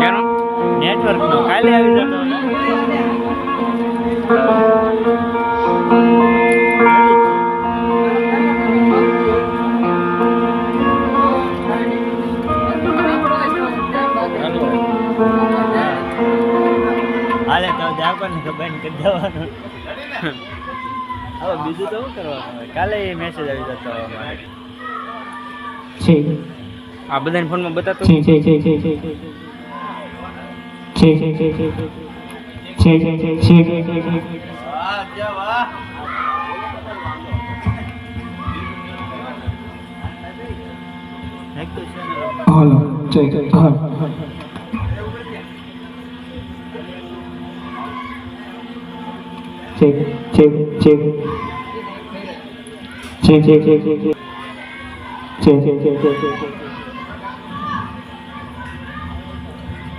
કેનો network નો કાલે આવી જતો હાલે તો જાગો ને કે બંધ કરી દેવાનું. હવે બીજું તો શું કરવાનું હોય કાલે મેસેજ આવી જતો છે આ બધાને ફોનમાં બતાતો છે છે છે છે છે છે છે છે છે છે છે છે છે છે છે છે છે વાહ જા વાહ એક તો છે ને હાલો જય જય હાલ છે છે છે છે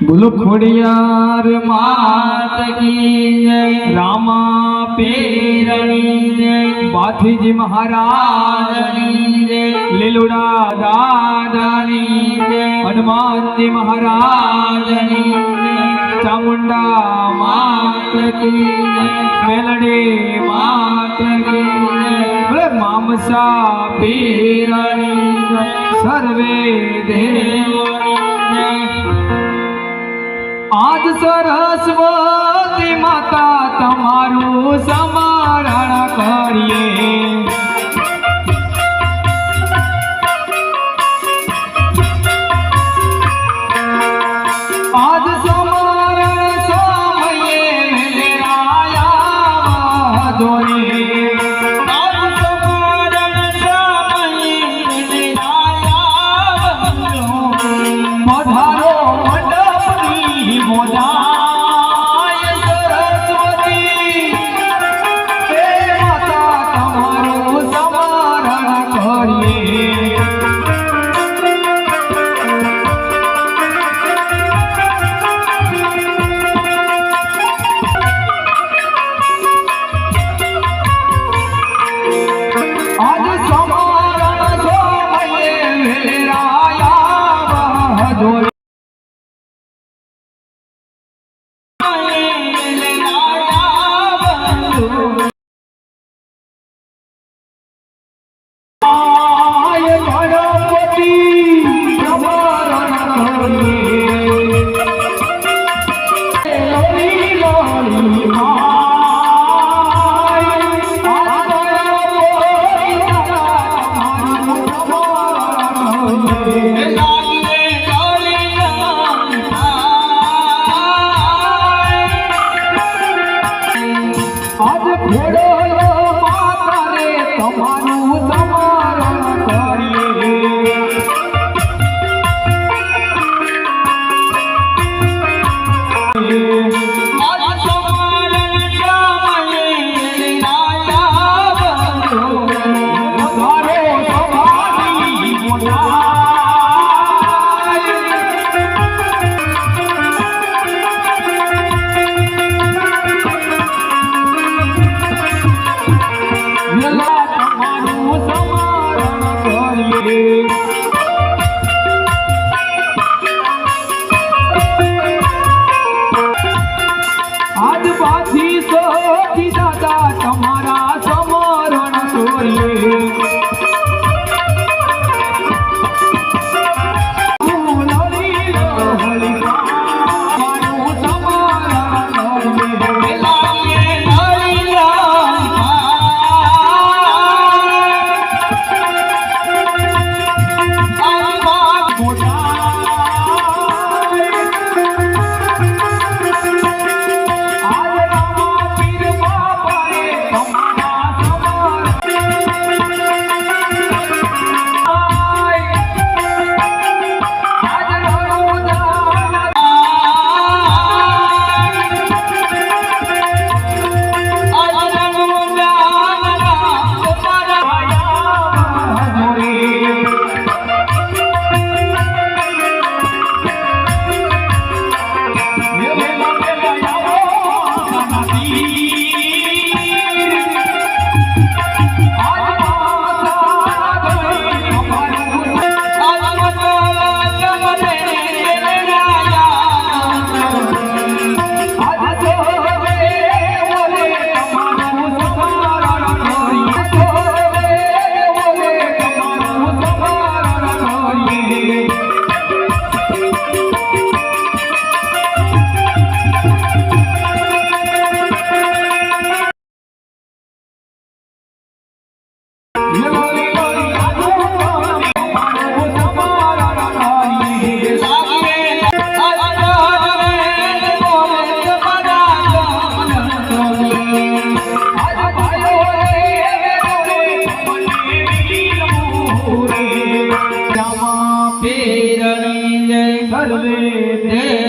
બોલો ખોડિયાર માત કી જય રામા પેરણી જય બાથીજી મહારાજની જય લીલુડા દાદાની જય હનુમાનજી મહારાજની ચામુંડા માત કી જય માત કી મામસા પીરણી સર્વે દેવોની જય આજ સરસ્વતી માતા તમારું સમારણ કરીએ. মোলা Oh. લલા તમારો સર્વે દેવોની જય